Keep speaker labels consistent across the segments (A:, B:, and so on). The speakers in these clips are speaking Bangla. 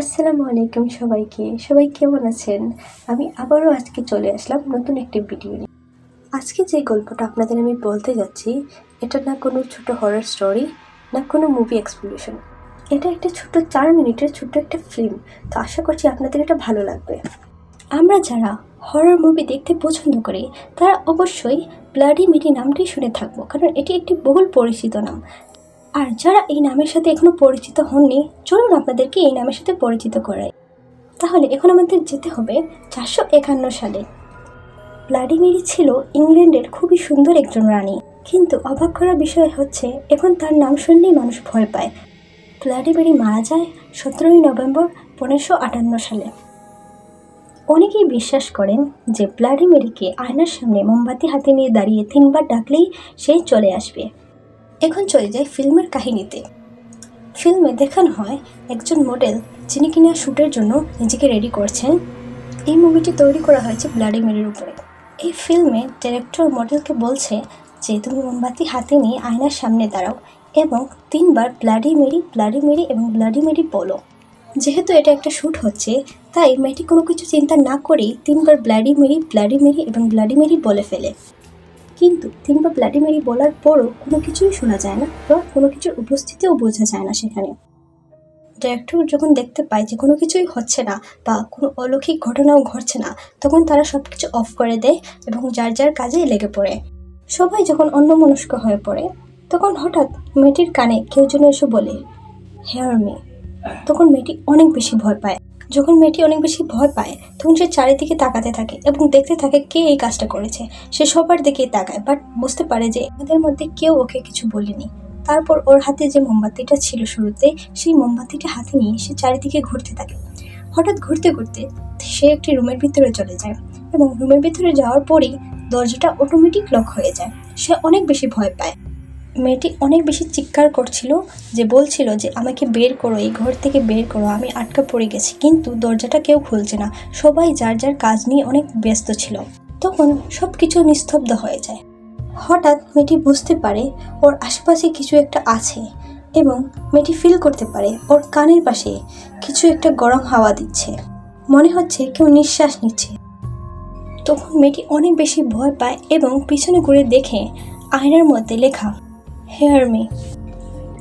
A: আসসালামু আলাইকুম সবাইকে। সবাই কেমন আছেন? আমি আবারও আজকে চলে আসলাম নতুন একটি ভিডিও নিয়ে। আজকে যে গল্পটা আপনাদের আমি বলতে যাচ্ছি, এটা না কোনো ছোট হরর স্টোরি না কোনো মুভি এক্সপ্লোশন এটা একটা ছোট চার মিনিটের ছোট্ট একটা ফিল্ম তো আশা করছি আপনাদের এটা ভালো লাগবে। আমরা যারা হরর মুভি দেখতে পছন্দ করি, তারা অবশ্যই ব্লাডি মিডি নামটি শুনে থাকব। কারণ এটি একটি বহুল পরিচিত নাম। আর যারা এই নামের সাথে এখনও পরিচিত হননি, চলুন আপনাদেরকে এই নামের সাথে পরিচিত করাই। তাহলে এখন আমাদের যেতে হবে চারশো একান্ন সালে। ভ্লাডিমিরি ছিল ইংল্যান্ডের খুবই সুন্দর একজন রানী, কিন্তু অবাক করা বিষয় হচ্ছে, এখন তার নাম শুনলেই মানুষ ভয় পায়। ভ্লাডিমিরি মারা যায় সতেরোই নভেম্বর পনেরোশো আটান্ন সালে। অনেকেই বিশ্বাস করেন যে ভ্লাডিমিরিকে আয়নার সামনে মোমবাতি হাতে নিয়ে দাঁড়িয়ে তিনবার ডাকলেই সে চলে আসবে। এখন চলে যায় ফিল্মের কাহিনীতে। ফিল্মে দেখানো হয় একজন মডেল যিনি কিনা শ্যুটের জন্য নিজেকে রেডি করছেন। এই মুভিটি তৈরি করা হয়েছে ভ্লাডিমিরের উপরে। এই ফিল্মে ডিরেক্টর মডেলকে বলছে যে, তুমি মোমবাতি হাতে নিয়ে আয়নার সামনে দাঁড়াও এবং তিনবার ব্লাডি মেরি ব্লাডি মেরি এবং ব্লাডি মেরি বলো। যেহেতু এটা একটা শ্যুট হচ্ছে, তাই মেয়েটি কোনো কিছু চিন্তা না করেই তিনবার ব্লাডি মেরি ব্লাডি মেরি এবং ব্লাডি মেরি বলে ফেলে। কিন্তু তিনবার ব্লাডি মেরি বলার পরও কোনো কিছুই শোনা যায় না বা কোনো কিছুর উপস্থিতিও বোঝা যায় না সেখানে। ডিরেক্টর যখন দেখতে পায় যে কোনো কিছুই হচ্ছে না বা কোনো অলৌকিক ঘটনাও ঘটছে না, তখন তারা সব কিছু অফ করে দেয় এবং যার যার কাজে লেগে পড়ে। সবাই যখন অন্যমনস্ক হয়ে পড়ে, তখন হঠাৎ মেয়েটির কানে কেউ যেন এসে বলে হেয়ার মে তখন মেয়েটি অনেক বেশি ভয় পায়। যখন মেয়েটি অনেক বেশি ভয় পায়, তখন সে চারিদিকে তাকাতে থাকে এবং দেখতে থাকে কে এই কাজটা করেছে। সে সবার দিকেই তাকায় বাট বুঝতে পারে যে এদের মধ্যে কেউ ওকে কিছু বলেনি। তারপর ওর হাতে যে মোমবাতিটা ছিল শুরুতে, সেই মোমবাতিটা হাতে নিয়ে সে চারিদিকে ঘুরতে থাকে। হঠাৎ ঘুরতে ঘুরতে সে একটি রুমের ভিতরে চলে যায় এবং রুমের ভিতরে যাওয়ার পরেই দরজাটা অটোমেটিক লক হয়ে যায়। সে অনেক বেশি ভয় পায়। মেয়েটি অনেক বেশি চিৎকার করছিল যে বলছিল যে, আমাকে বের করো, এই ঘর থেকে বের করো, আমি আটকা পড়ে গেছি। কিন্তু দরজাটা কেউ খুলছে না। সবাই যার যার কাজ নিয়ে অনেক ব্যস্ত ছিল। তখন সব কিছু নিস্তব্ধ হয়ে যায়। হঠাৎ মেয়েটি বুঝতে পারে ওর আশেপাশে কিছু একটা আছে এবং মেয়েটি ফিল করতে পারে ওর কানের পাশে কিছু একটা গরম হাওয়া দিচ্ছে। মনে হচ্ছে কেউ নিঃশ্বাস নিচ্ছে। তখন মেয়েটি অনেক বেশি ভয় পায় এবং পিছনে ঘুরে দেখে আয়নার মধ্যে লেখা হেয়ার মি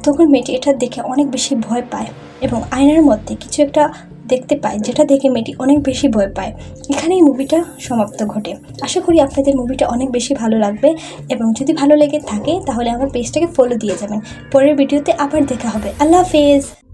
A: তখন মেয়েটি এটা দেখে অনেক বেশি ভয় পায় এবং আয়নার মধ্যে কিছু একটা দেখতে পায় যেটা দেখে মেয়েটি অনেক বেশি ভয় পায়। এখানেই মুভিটা সমাপ্ত ঘটে। আশা করি আপনাদের মুভিটা অনেক বেশি ভালো লাগবে এবং যদি ভালো লেগে থাকে তাহলে আমার পেজটাকে ফলো দিয়ে যাবেন। পরের ভিডিওতে আবার দেখা হবে। আল্লাহ হাফেজ।